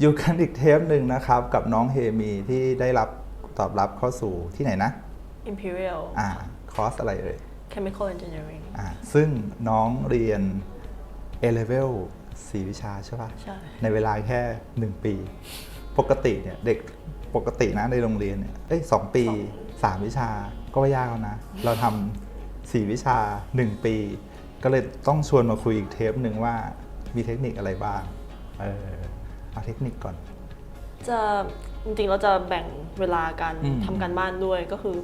อยู่กันอีกเทปหนึ่งนะครับ กับน้องเฮมีที่ได้รับตอบรับเข้าสู่ที่ไหนนะ Imperial อ่าคอร์สอะไรเอ่ย Chemical Engineering อ่าซึ่งน้องเรียน A level สี่วิชาใช่ปะใช่ ในเวลาแค่ 1 ปี ปกติเนี่ยเด็กปกตินะในโรงเรียนเนี่ยเอ้ยสองปี 3 วิชาก็ไม่ยากแล้วนะ เราทำสี่วิชา 1 ปี ก็เลยต้องชวนมาคุยอีกเทปหนึ่งว่ามีเทคนิคอะไรบ้าง เออ เอาเทคนิคก่อน จะจริงๆเราจะแบ่งเวลาการอืม ทำการบ้านด้วยก็คือ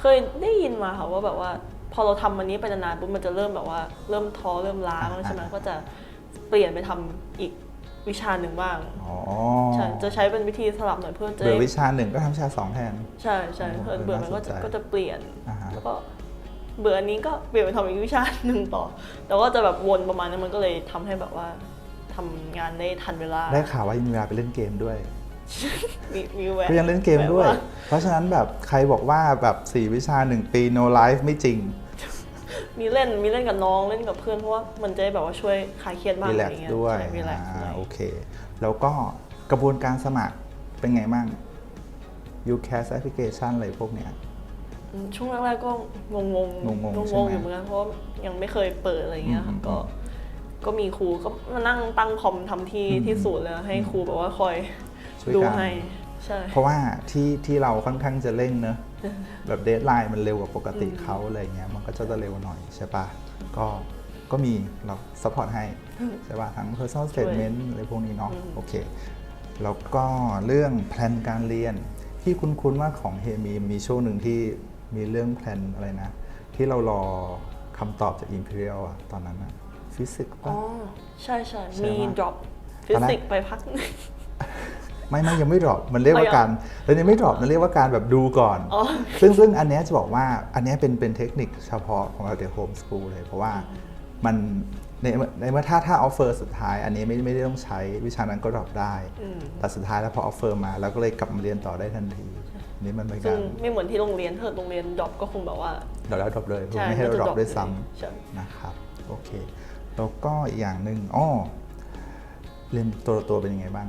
เคยได้ยินมาค่ะว่าแบบว่า พอเราทำอันนี้ไปนานๆปุ๊บมันจะเริ่มแบบว่า เริ่มท้อเริ่มล้าบ้างใช่ไหมก็จะเปลี่ยนไปทำอีกวิชาหนึ่งบ้างอ๋อใช่จะใช้เป็นวิธีสลับหน่อยเพื่อจะเบื่อได้วิชาหนึ่งก็ทำวิชาสองแทน ใช่ใช่อ๋อเผื่อเบื่อมันก็จะน่าสนใจ ก็จะเปลี่ยน อ่าฮะแล้วก็เบื่ออันนี้ก็เปลี่ยนไปทำอีกวิชาหนึ่งต่อ แต่ว่าจะแบบวนประมาณนั้นมันก็เลยทำให้แบบว่าทำงานได้ทันเวลา ได้ข่าวว่ายังมีเวลาไปเล่นเกมด้วย มีมีแวะก็ยังเล่นเกมด้วยแวะาเพราะฉะนั้นแบบใครบอกว่าแบบสี่วิชาหนึ่งปี no life ไม่จริง มีเล่นมีเล่นกับน้องเล่นกับเพื่อนเพราะว่ามันจะได้แบบว่าช่วยคลายเครียดบ้างรีอะแลไรกซ์เงี้ยด้วยรีแลกซ์อ่าโอเค แล้วก็กระบวนการสมัครเป็นไงบ้าง UCAS application อะไรพวกเนี้ยช่วงแรกๆก็งงงงงงๆงใช่งไหม ๆอยู่เหมือนกันเพราะว่ายังไม่เคยเปิดอะไรเงี้ยอืค่ะม ก็ก็มีครูก็มานั่งตั้งคอมทำที่อืมที่ศูนย์เลยให้ครูแบบว่าคอยช่วยดูกันให้ใช่เพราะว่าที่ที่เราค่อนข้างจะเร่งเนอะแบบเดทไลน์มันเร็วกว่าปกติเขาอะไรเงี้ยมันก็จะเร็วหน่อยใช่ปะก็ก็มีเราซัพพอร์ตให้ใช่ปะทั้ง personal statement อะไรพวกนี้เนาะโอเคแล้วก็เรื่องแพลนการเรียนที่คุ้นๆว่าของเฮมีมีช่วงหนึ่งที่มีเรื่องแพลนอะไรนะ ที่เรารอคำตอบจาก Imperial อะตอนนั้นอะ ฟิสิกส์อ๋ปะอ ใช่ใช่ใช่มีปะ drop ฟิตอนนั้นสิกส์ไปพักหนึ่ง ไม่ไม่ยังไม่ดรอปมันเรียกว่าอ๋อยังการแล้วยังไม่ดรอปมันเรียกว่าการแบบดูก่อน อ๋อ ซึ่งซึ่งอันเนี้ยจะบอกว่าอันเนี้ยเป็นเป็นเทคนิคเฉพาะของเราเด y โฮมส o ูลเลย เพราะว่ามันในในเมื่อถ้าถ้าออฟเฟอร์สุดท้าย อันนี้ไม่ไม่ได้ต้องใช้วิชานั้นก็ดรอปได้อืมแต่สุดท้ายแล้วพอออฟเฟอร์มาเราก็เลยกลับมาเรียนต่อได้ทันที นี่มันเป็นซึ่กางรไม่เหมือนที่โรงเรียนถ้าเกิดโรงเรียนดรอปก็คงแบบว่าดรอปแล้วดรอปเลยใช่ไม่ให้เราก็จะดรอป drop ด้วยซ้ใช่ำนะครับ โอเค แล้วก็อีกอย่างหนึ่งอ้อเรียนตัวตัวเป็นยังไงบ้าง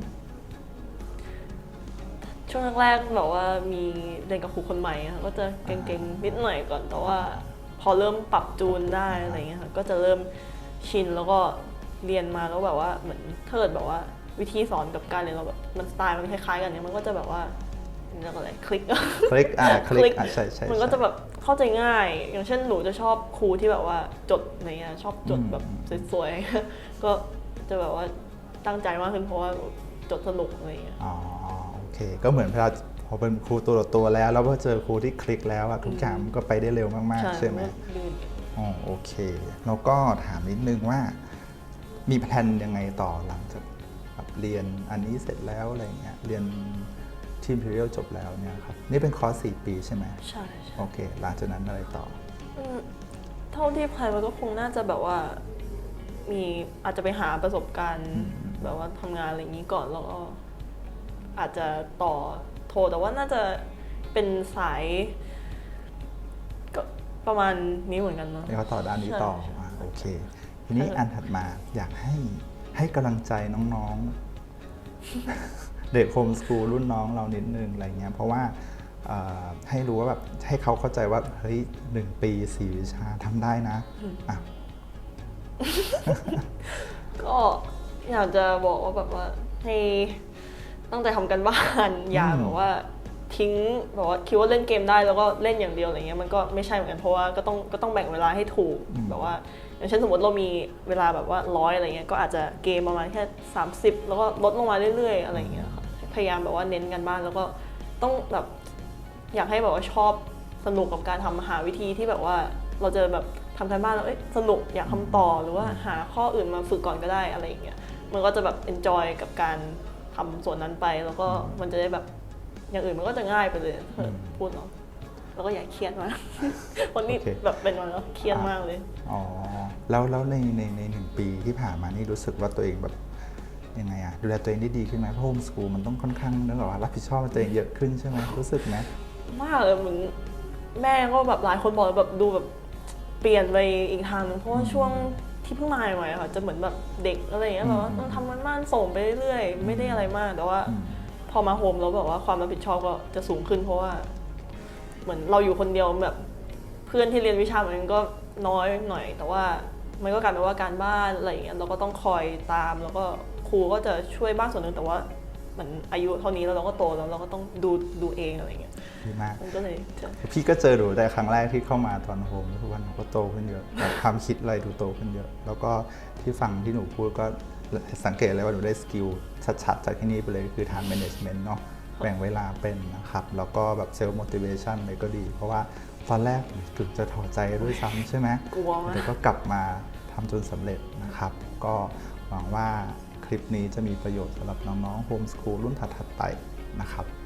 ช่วงแรกๆแบบว่ามีเรียนกับครูคนใหม่ค่ะก็จะเก่งๆนิดหน่อยก่อนแต่ว่า พอเริ่มปรับจูนได้อะไรเงี้ยค่ะก็จะเริ่มชินแล้วก็เรียนมาแล้วแบบว่าเหมือนถ้าเกิดแบบว่าวิธีสอนกับการเรียนเราแบบมันสไตล์มันคล้ายๆกันเนี่ยมันก็จะแบบว่า เรียกอะไรคลิกคลิกอ่าคลิกอ่าใช่ใช่มันก็ใช่จะแบบเข้าใจง่าย อย่างเช่นหนูจะชอบครูที่แบบว่าจดอะไรเงี้ยชอบจดอืมแบบสวยๆก็จะแบบว่าตั้งใจมากขึ้นเพราะว่าจดสนุกอะไรเงี้ยอ๋อโอเค ก็เหมือนพอพอเป็นครูตัวต่อตัวแล้ว แล้วพอเจอครูที่คลิกแล้วอะทุกอย่างมันก็ไปได้เร็วมากๆ ใช่ไหมนก็ลื่นอ๋อโอเคแล้วก็ถามนิดนึงว่า มีแพลนยังไงต่อหลังจากแบบเรียนอันนี้เสร็จแล้วอะไรเงี้ยเรียน ทีมพิเรียลจบแล้วเนี่ยครับนี่เป็นคอร์สสี่ปีใช่ไหมใช่ใช่โอเค หลังจากนั้นอะไรต่อ อืมเท่าที่แพลนมันก็คงน่าจะแบบว่า มีอาจจะไปหาประสบการณ์อืมแบบว่าทำงานอะไรอย่างนี้ก่อนแล้วก็อาจจะต่อโทรแต่ว่าน่าจะเป็นสายก็ประมาณนี้เหมือนกันเนาะนี่เขาต่อด้านนี้ต่อใช่ อะโอเค ทีนี้อันถัดมาอยากให้ให้กำลังใจน้องๆ เด็กโฮมสกูลรุ่นน้องเรานิดนึงอะไรเงี้ยเพราะว่าเอ่อให้รู้ว่าแบบให้เขาเข้าใจว่าเฮ้ยหนึ่งปีสี่วิชาทำได้นะอะก็อยากจะบอกว่าแบบว่าให้ตั้งใจทำกันบ้านอย่าอืมแบบว่าทิ้งแบบว่าคิดว่าเล่นเกมได้แล้วก็เล่นอย่างเดียวอะไรเงี้ยมันก็ไม่ใช่เหมือนกันเพราะว่าก็ต้องก็ต้องแบ่งเวลาให้ถูกแบบว่า อย่างเช่นสมมติเรามีเวลาแบบว่าร้อยอะไรเงี้ยก็อาจจะเกมประมาณแค่ 30 แล้วก็ลดลงมาเรื่อยๆ อะไรเงี้ยค่ะ พยายามแบบว่าเน้นกันบ้านแล้วก็ต้องแบบอยากให้แบบว่าชอบสนุกกับการทำหาวิธีที่แบบว่าเราจะแบบทำการบ้านแล้วเอ้ยสนุกอยากทำต่อหรือว่าหาข้ออื่นมาฝึกก่อนก็ได้อะไรอย่างเงี้ยมันก็จะแบบ enjoy กับการทำส่วนนั้นไป แล้วก็มันจะได้แบบอย่างอื่นมันก็จะง่ายไปเลยถ้าเกิดพูดเนาะแล้วก็อย่าเครียดมากวันนี้โอเคแบบเป็นมาแล้วเครียดมากเลยอ๋อแล้วแล้วในในในหนึ่งปีที่ผ่านมานี่รู้สึกว่าตัวเองแบบ ยังไงอะดูแลตัวเองได้ดีขึ้นไหมเพราะโฮมสกูลมันต้องค่อนข้างนึกออกว่ารับผิดชอบตัวเองเยอะขึ้นใช่ไหมรู้สึกไหมมากเลยเหมือนแม่ก็แบบหลายคนบอกแบบดูแบบเปลี่ยนไปอีกทางหนึงเพราะว่าช่วงที่ที่เพิ่งมาใหม่ๆอะค่ะจะเหมือนแบบเด็กอะไรอย่างเงี้ยแบบว่าต้องทำมันบ้านส่งไปเรื่อยๆไม่ได้อะไรมากแต่ว่า อืม พอมาโฮมแล้วแบบว่าความรับผิดชอบก็จะสูงขึ้นเพราะว่า เหมือนเราอยู่คนเดียวแบบเพื่อนที่เรียนวิชาเหมือนกันก็น้อยหน่อย แต่ว่ามันก็กลายเป็นว่าการบ้านอะไรอย่างเงี้ยเราก็ต้องคอยตามแล้วก็ ครูก็จะช่วยบ้างส่วนหนึ่งแต่ว่าเหมือนอายุเท่านี้แล้วเราก็โตแล้วเราก็ต้องดูดูเองอะไรอย่างเงี้ยดีมากมันก็เลยจะพี่ก็เจอหนูแต่ครั้งแรกที่เข้ามาตอนโฮมทุกวันหนูก็โตขึ้นเยอะแบบความคิดอะไรดูโตขึ้นเยอะ แล้วก็ที่ฟังที่หนูพูดก็สังเกตเลยว่าหนูได้สกิลชัดๆจากที่นี่ไปเลยคือ time management เนาะแบ่งเวลาเป็นนะครับ แล้วก็แบบ self motivation เลยก็ดี เพราะว่าตอนแรกถึงจะถอดใจด้วยซ้ำใช่ไหมกลัวมากแต่ก็กลับมาทำจนสำเร็จนะครับ ก็หวังว่าค ลิปนี้จะมีประโยชน์สำหรับน้องๆโฮมสคูลรุ่นถัดๆไปนะครับ